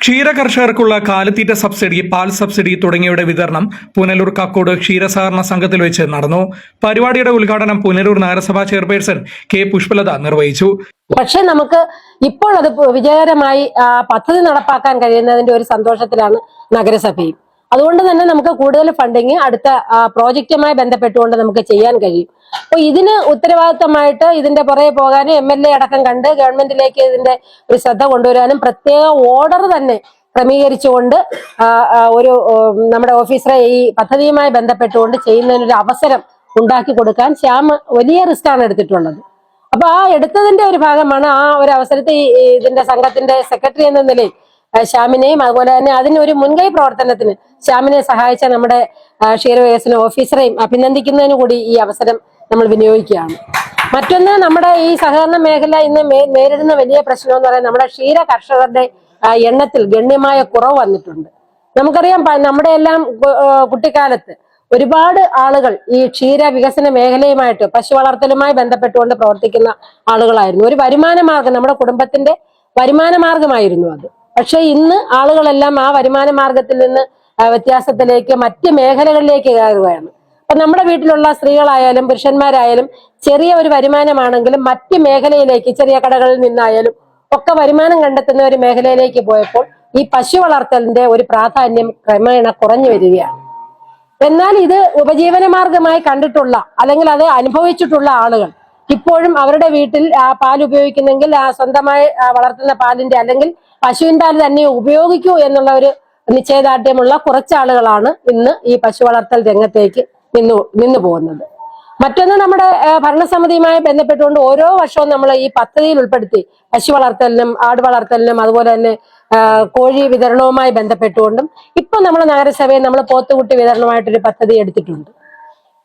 ക്ഷീര കർഷകർക്കുള്ള കാലിത്തീറ്റ സബ്സിഡി പാൽ സബ്സിഡി തുടങ്ങിയവയുടെ വിതരണം പുനലൂർ കക്കോട് ക്ഷീരസഹകരണ സംഘത്തിൽ വെച്ച് നടന്നു. പരിപാടിയുടെ ഉദ്ഘാടനം പുനലൂർ നഗരസഭാ ചെയർപേഴ്സൺ കെ പുഷ്പലത നിർവഹിച്ചു. പക്ഷെ നമുക്ക് ഇപ്പോൾ അത് വിജയകരമായി പദ്ധതി നടപ്പാക്കാൻ കഴിയുന്നതിന്റെ ഒരു സന്തോഷത്തിലാണ് നഗരസഭയും. അതുകൊണ്ട് തന്നെ നമുക്ക് കൂടുതൽ ഫണ്ടിങ് അടുത്ത പ്രോജക്റ്റുമായി ബന്ധപ്പെട്ടുകൊണ്ട് നമുക്ക് ചെയ്യാൻ കഴിയും. അപ്പൊ ഇതിന് ഉത്തരവാദിത്തമായിട്ട് ഇതിന്റെ പുറകെ പോകാനും എം എൽ എ അടക്കം കണ്ട് ഗവൺമെന്റിലേക്ക് ഇതിന്റെ ഒരു ശ്രദ്ധ കൊണ്ടുവരാനും പ്രത്യേക ഓർഡർ തന്നെ ക്രമീകരിച്ചുകൊണ്ട് ഒരു നമ്മുടെ ഓഫീസറെ ഈ പദ്ധതിയുമായി ബന്ധപ്പെട്ടുകൊണ്ട് ചെയ്യുന്നതിനൊരു അവസരം ഉണ്ടാക്കി കൊടുക്കാൻ ശ്യാം വലിയ റിസ്ക് ആണ് എടുത്തിട്ടുള്ളത്. അപ്പൊ ആ എടുത്തതിന്റെ ഒരു ഭാഗമാണ് ആ ഒരു അവസരത്തിൽ ഇതിന്റെ സംഘത്തിന്റെ സെക്രട്ടറി എന്ന നിലയിൽ ശ്യാമിനെയും അതുപോലെ തന്നെ അതിന് ഒരു മുൻകൈ പ്രവർത്തനത്തിന് ശ്യാമിനെ സഹായിച്ച നമ്മുടെ ക്ഷീരവികസന ഓഫീസറെയും അഭിനന്ദിക്കുന്നതിന് കൂടി ഈ അവസരം നമ്മൾ വിനിയോഗിക്കുകയാണ്. മറ്റൊന്ന് നമ്മുടെ ഈ സഹകരണ മേഖല ഇന്ന് നേരിടുന്ന വലിയ പ്രശ്നം എന്ന് പറയുന്നത് നമ്മുടെ ക്ഷീര കർഷകരുടെ എണ്ണത്തിൽ ഗണ്യമായ കുറവ് വന്നിട്ടുണ്ട്. നമുക്കറിയാം നമ്മുടെ എല്ലാം കുട്ടിക്കാലത്ത് ഒരുപാട് ആളുകൾ ഈ ക്ഷീര വികസന മേഖലയുമായിട്ട് പശു വളർത്തലുമായി ബന്ധപ്പെട്ടുകൊണ്ട് പ്രവർത്തിക്കുന്ന ആളുകളായിരുന്നു. ഒരു വരുമാന മാർഗം നമ്മുടെ കുടുംബത്തിന്റെ വരുമാന മാർഗമായിരുന്നു അത്. പക്ഷെ ഇന്ന് ആളുകളെല്ലാം ആ വരുമാന മാർഗത്തിൽ നിന്ന് വ്യത്യാസത്തിലേക്ക് മറ്റ് മേഖലകളിലേക്ക് കയറുകയാണ്. അപ്പൊ നമ്മുടെ വീട്ടിലുള്ള സ്ത്രീകളായാലും പുരുഷന്മാരായാലും ചെറിയ ഒരു വരുമാനമാണെങ്കിലും മറ്റ് മേഖലയിലേക്ക് ചെറിയ കടകളിൽ നിന്നായാലും ഒക്കെ വരുമാനം കണ്ടെത്തുന്ന ഒരു മേഖലയിലേക്ക് പോയപ്പോൾ ഈ പശു വളർത്തലിന്റെ ഒരു പ്രാധാന്യം ക്രമേണ കുറഞ്ഞു വരികയാണ്. എന്നാൽ ഇത് ഉപജീവന മാർഗമായി കണ്ടിട്ടുള്ള അല്ലെങ്കിൽ അത് അനുഭവിച്ചിട്ടുള്ള ആളുകൾ ഇപ്പോഴും അവരുടെ വീട്ടിൽ ആ പാൽ ഉപയോഗിക്കുന്നെങ്കിൽ ആ സ്വന്തമായി വളർത്തുന്ന പാലിന്റെ അല്ലെങ്കിൽ പശുവിൻ പാൽ തന്നെ ഉപയോഗിക്കൂ എന്നുള്ള ഒരു നിശ്ചയദാർഢ്യമുള്ള കുറച്ചാളുകളാണ് ഇന്ന് ഈ പശു വളർത്തൽ രംഗത്തേക്ക് നിന്നു നിന്നു പോകുന്നത്. മറ്റൊന്ന് നമ്മുടെ ഭരണസമിതിയുമായി ബന്ധപ്പെട്ടുകൊണ്ട് ഓരോ വർഷവും നമ്മൾ ഈ പദ്ധതിയിൽ ഉൾപ്പെടുത്തി പശു വളർത്തലിനും ആട് വളർത്തലിനും അതുപോലെ തന്നെ കോഴി വിതരണവുമായി ബന്ധപ്പെട്ടുകൊണ്ടും ഇപ്പൊ നമ്മൾ നഗരസഭയിൽ നമ്മൾ പോത്തുകുട്ടി വിതരണമായിട്ടൊരു പദ്ധതി എടുത്തിട്ടുണ്ട്.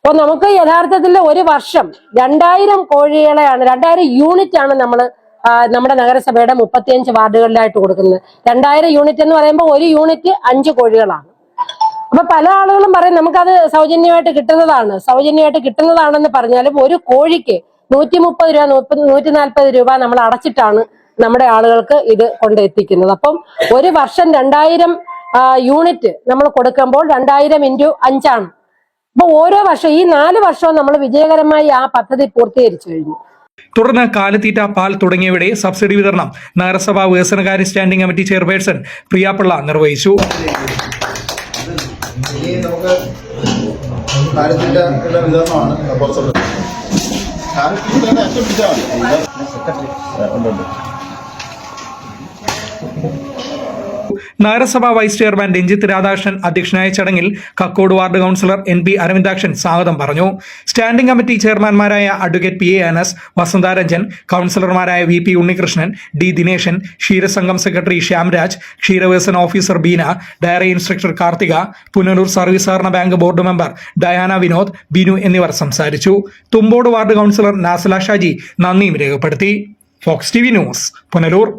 അപ്പൊ നമുക്ക് യഥാർത്ഥത്തിൽ ഒരു വർഷം രണ്ടായിരം കോഴികളെയാണ് രണ്ടായിരം യൂണിറ്റ് ആണ് നമ്മൾ നമ്മുടെ നഗരസഭയുടെ മുപ്പത്തിയഞ്ച് വാർഡുകളിലായിട്ട് കൊടുക്കുന്നത്. രണ്ടായിരം യൂണിറ്റ് എന്ന് പറയുമ്പോൾ ഒരു യൂണിറ്റ് അഞ്ച് കോഴികളാണ്. അപ്പൊ പല ആളുകളും പറയും നമുക്കത് സൗജന്യമായിട്ട് കിട്ടുന്നതാണ്. സൗജന്യമായിട്ട് കിട്ടുന്നതാണെന്ന് പറഞ്ഞാലും ഒരു കോഴിക്ക് നൂറ്റി മുപ്പത് രൂപ നൂറ്റി നാൽപ്പത് രൂപ നമ്മൾ അടച്ചിട്ടാണ് നമ്മുടെ ആളുകൾക്ക് ഇത് കൊണ്ടെത്തിക്കുന്നത്. അപ്പം ഒരു വർഷം രണ്ടായിരം യൂണിറ്റ് നമ്മൾ കൊടുക്കുമ്പോൾ രണ്ടായിരം ഇന്റു അഞ്ചാണ്. അപ്പൊ ഓരോ വർഷം ഈ നാല് വർഷവും നമ്മൾ വിജയകരമായി ആ പദ്ധതി പൂർത്തീകരിച്ചു കഴിഞ്ഞു. തുടർന്ന് കാലിത്തീറ്റ പാൽ തുടങ്ങിയവയുടെ സബ്സിഡി വിതരണം നഗരസഭാ വികസനകാര്യ സ്റ്റാൻഡിംഗ് കമ്മിറ്റി ചെയർപേഴ്സൺ പ്രിയാപിള്ള നിർവഹിച്ചു. വിതരണമാണ്. നഗരസഭാ വൈസ് ചെയർമാൻ രഞ്ജിത്ത് രാധാകൃഷ്ണൻ അധ്യക്ഷനായ ചടങ്ങിൽ Kakkode ward councillor N P Aravindakshan സ്വാഗതം പറഞ്ഞു. Standing committee ചെയർമാൻമാരായ advocate P A Anas Vasantharanjan കൗൺസിലർമാരായ V P Unnikrishnan D Dineshan ക്ഷീരസംഘം secretary Shyamraj ക്ഷീരവികസന officer Beena dairy instructor Karthika Punalur service സഹകരണ bank board member Diana Vinod Binu എന്നിവർ സംസാരിച്ചു. Thumbode ward councillor Nasala Shaji നന്ദിയും രേഖപ്പെടുത്തി. Fox T V news Punalur.